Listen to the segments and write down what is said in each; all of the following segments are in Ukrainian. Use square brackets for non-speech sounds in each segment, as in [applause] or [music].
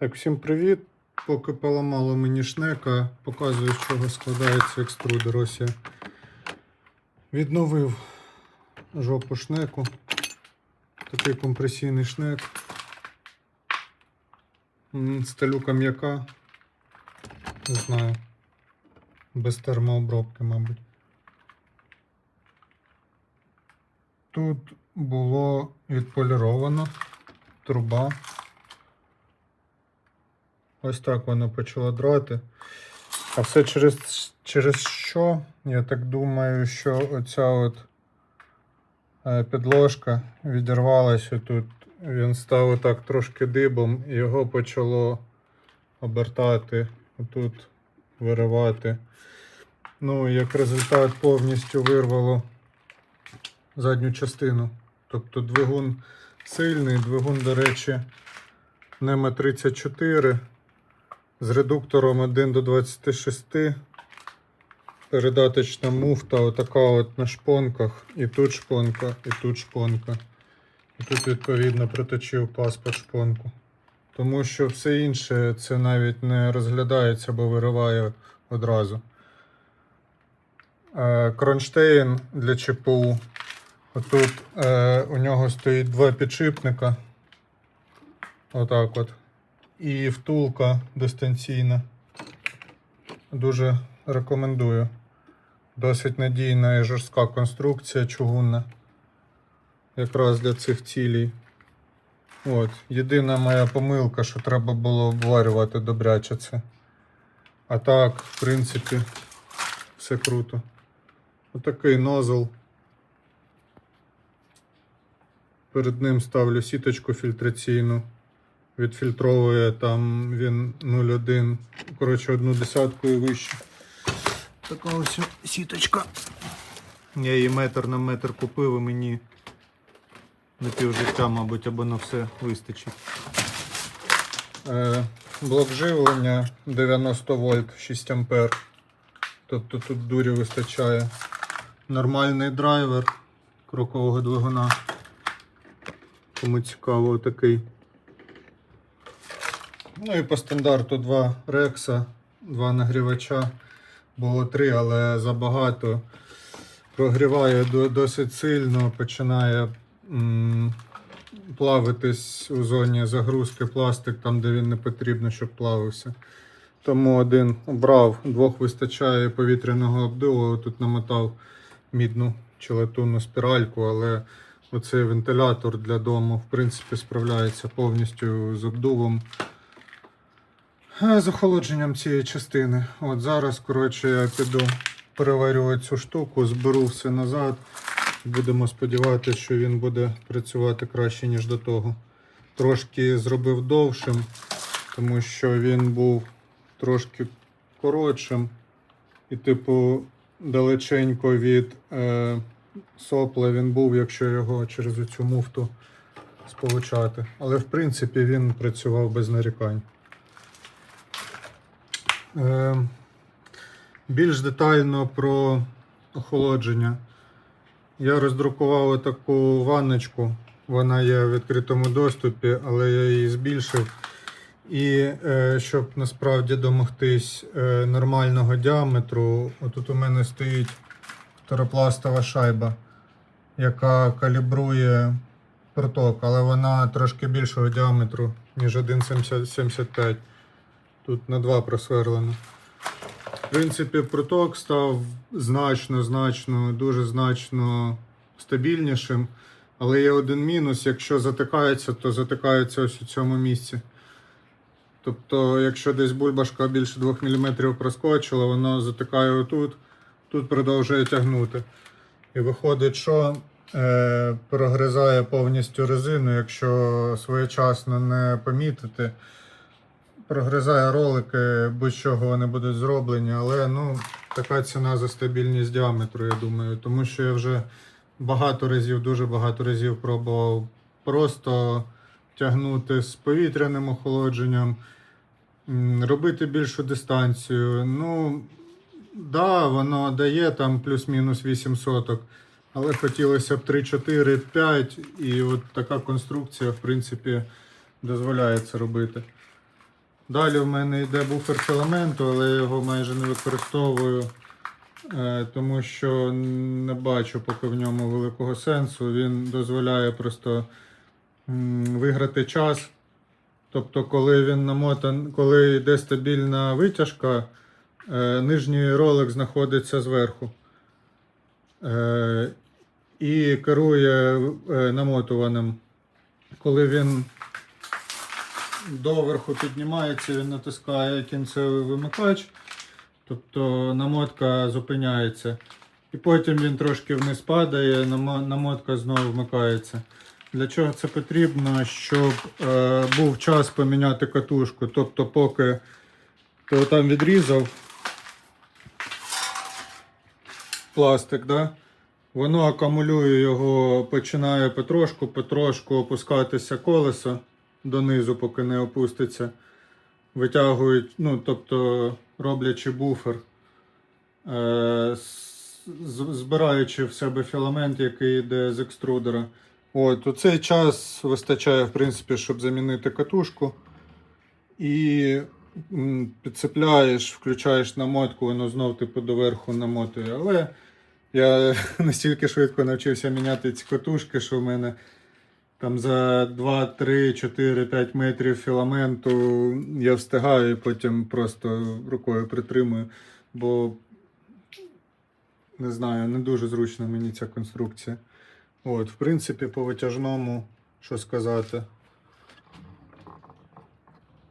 Так, всім привіт. Поки поламало мені шнека, показую, з чого складається екструдер. Ось я відновив жопу шнеку. Такий компресійний шнек. Сталюка м'яка. Не знаю. Без термообробки, мабуть. Тут було відполіровано труба. Ось так воно почало драти. А все через, через що? Я так думаю, що оця от е, підложка відірвалася тут. Він став отак трошки дибом, і його почало обертати, отут виривати. Ну, як результат повністю вирвало задню частину. Тобто двигун сильний, двигун, до речі, NEMA 34 з редуктором 1 до 26. Передаточна муфта, отака от на шпонках. І тут шпонка, і тут шпонка. І тут, відповідно, приточив паспорт шпонку. Тому що все інше це навіть не розглядається, бо вириває одразу. Е, Кронштейн для ЧПУ. Отут е, у нього стоїть два підшипника. Отак от. І втулка дистанційна. Дуже рекомендую. Досить надійна і жорстка конструкція чугунна. Якраз для цих цілей. От. Єдина моя помилка, що треба було обварювати добряче це. А так, в принципі, все круто. Отакий нозл. Перед ним ставлю сіточку фільтраційну. Відфільтровує там він 0,1. Коротше, одну десятку і вище. Така ось сіточка. Я її метр на метр купив і мені на півжиття, мабуть, або на все вистачить. Е, блок живлення 90 вольт 6 ампер. Тобто тут дурі вистачає. Нормальний драйвер крокового двигуна. Кому цікаво такий. Ну і по стандарту два рекса, два нагрівача. Було три, але забагато. Прогріває досить сильно, починає м, плавитись у зоні загрузки пластик, там де він не потрібно, щоб плавився. Тому один обрав, двох вистачає повітряного обдуву. Тут намотав мідну чи латунну спіральку, але оцей вентилятор для дому в принципі справляється повністю з обдувом. Е, З охолодженням цієї частини. От зараз, коротше, я піду переварювати цю штуку, зберу все назад. Будемо сподіватися, що він буде працювати краще, ніж до того. Трошки зробив довшим, тому що він був трошки коротшим. І, типу, далеченько від е, сопла він був, якщо його через цю муфту сполучати. Але в принципі він працював без нарікань. Е, більш детально про охолодження. Я роздрукував таку ванночку. Вона є в відкритому доступі, але я її збільшив. І е, щоб насправді домогтись е, нормального діаметру, отут у мене стоїть второпластова шайба, яка калібрує проток, але вона трошки більшого діаметру, ніж 1,75. Тут на 2 просверлено. В принципі, проток став значно, значно, дуже значно стабільнішим. Але є один мінус: якщо затикається, то затикається ось у цьому місці. Тобто, якщо десь бульбашка більше 2 мм проскочила, воно затикає отут, тут продовжує тягнути. І виходить, що е, прогризає повністю резину, якщо своєчасно не помітити прогризає ролики, будь-чого вони будуть зроблені, але ну, така ціна за стабільність діаметру, я думаю. Тому що я вже багато разів, дуже багато разів пробував просто тягнути з повітряним охолодженням, робити більшу дистанцію. Ну, да, воно дає там плюс-мінус 8 соток. Але хотілося б 3, 4, 5, і от така конструкція, в принципі, дозволяє це робити. Далі в мене йде буфер філаменту, але я його майже не використовую, е, тому що не бачу поки в ньому великого сенсу. Він дозволяє просто виграти час. Тобто, коли він намотан, коли йде стабільна витяжка, е, нижній ролик знаходиться зверху. Е, і керує намотуваним. Коли він доверху піднімається, він натискає кінцевий вимикач, тобто намотка зупиняється. І потім він трошки вниз падає, намотка знову вмикається. Для чого це потрібно? Щоб е, був час поміняти катушку. Тобто, поки ти там відрізав пластик, да? воно акумулює його, починає потрошку, потрошку опускатися колесо донизу, поки не опуститься. Витягують, ну, тобто роблячи буфер, е, збираючи в себе філамент, який йде з екструдера. От, у цей час вистачає, в принципі, щоб замінити катушку. І підцепляєш, включаєш намотку, воно знов типу доверху намотує. Але я [laughs] настільки швидко навчився міняти ці катушки, що в мене там за 2, 3, 4, 5 метрів філаменту я встигаю і потім просто рукою притримую, бо не знаю, не дуже зручно мені ця конструкція. От, в принципі, по витяжному, що сказати.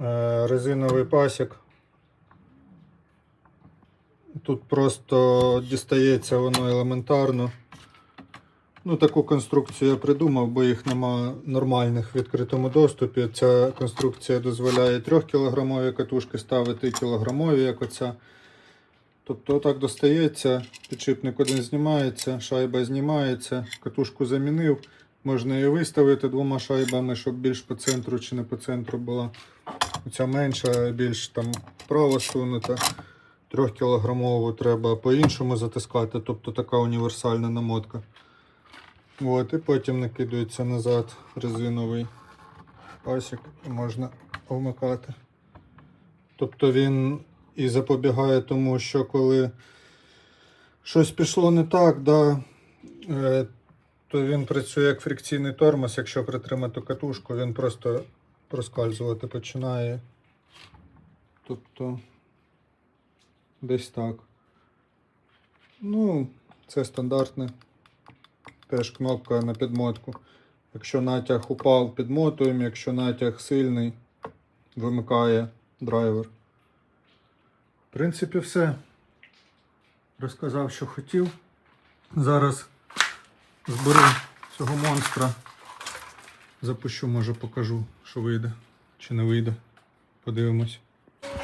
Е, резиновий пасік. Тут просто дістається воно елементарно. Ну, таку конструкцію я придумав, бо їх нема нормальних в відкритому доступі. Ця конструкція дозволяє 3-кілограмові катушки ставити і кілограмові, як оця. Тобто отак достається, підшипник один знімається, шайба знімається, катушку замінив. Можна її виставити двома шайбами, щоб більш по центру чи не по центру була. Оця менша, більш там вправо сунута. Трьохкілограмову треба по-іншому затискати, тобто така універсальна намотка. От, і потім накидується назад резиновий пасік і можна вмикати. Тобто він і запобігає тому, що коли щось пішло не так, да, е, то він працює як фрикційний тормоз. Якщо притримати катушку, він просто проскальзувати починає. Тобто десь так. Ну, це стандартне. Теж кнопка на підмотку. Якщо натяг упав, підмотуємо, якщо натяг сильний, вимикає драйвер. В принципі, все. Розказав, що хотів. Зараз зберу цього монстра. Запущу, може покажу, що вийде чи не вийде. Подивимось.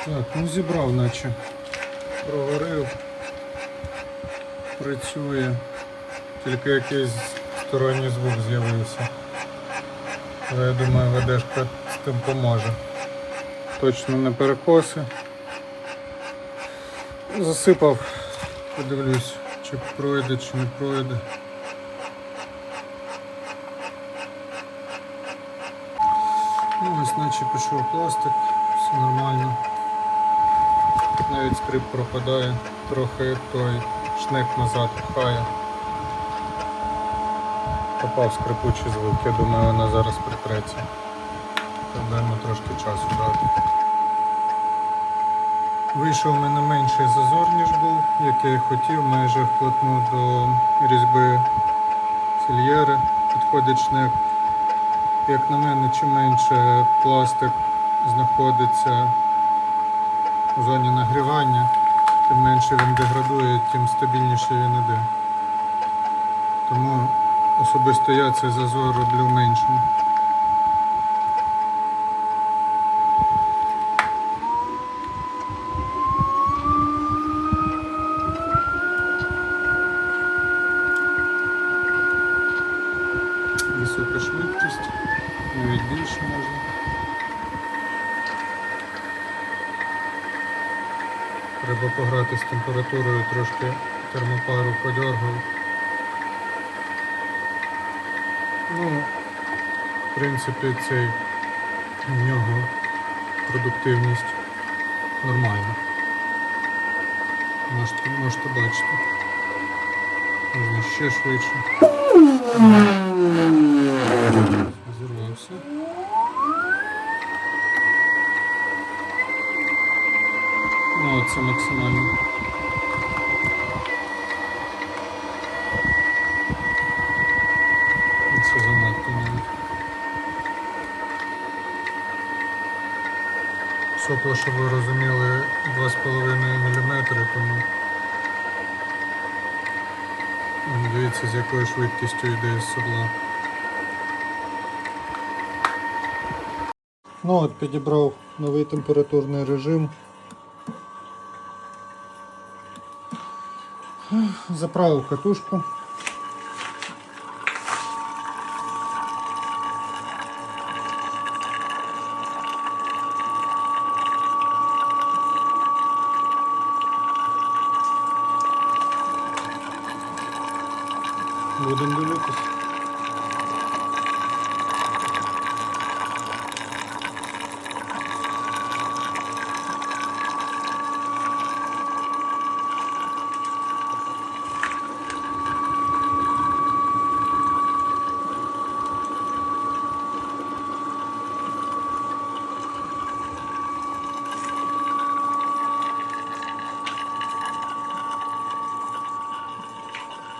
Так, ну зібрав, наче. Проварив. Працює. Тільки якийсь сторонній звук з'явився. Але я думаю, ведешка з тим поможе. Точно не перекоси. Засипав, подивлюсь, чи пройде, чи не пройде. Ну, ось наче пішов пластик, все нормально. Навіть скрип пропадає, трохи той шнек назад пхає. Попав скрипучий звук, я думаю, вона зараз притреться. Треба йому трошки часу дати. Вийшов у мене менший зазор, ніж був, як я хотів, майже вплотну до різьби фільєри підходить шнек. Як на мене, чим менше пластик знаходиться у зоні нагрівання, тим менше він деградує, тим стабільніше він іде. Тому особисто я цей зазор роблю меншим. Висока швидкість, навіть більше можна. Треба пограти з температурою, трошки термопару подергав. Ну, в принципі, цей в нього продуктивність нормальна. Можете, можете бачити. Можна ще швидше. Зірвався. Ну, це максимально. Це занадто навіть. Сопло, щоб ви розуміли, 2,5 мм, тому дивіться, з якою швидкістю йде з седла. Ну от підібрав новий температурний режим. Заправив катушку. Будемо дивитися.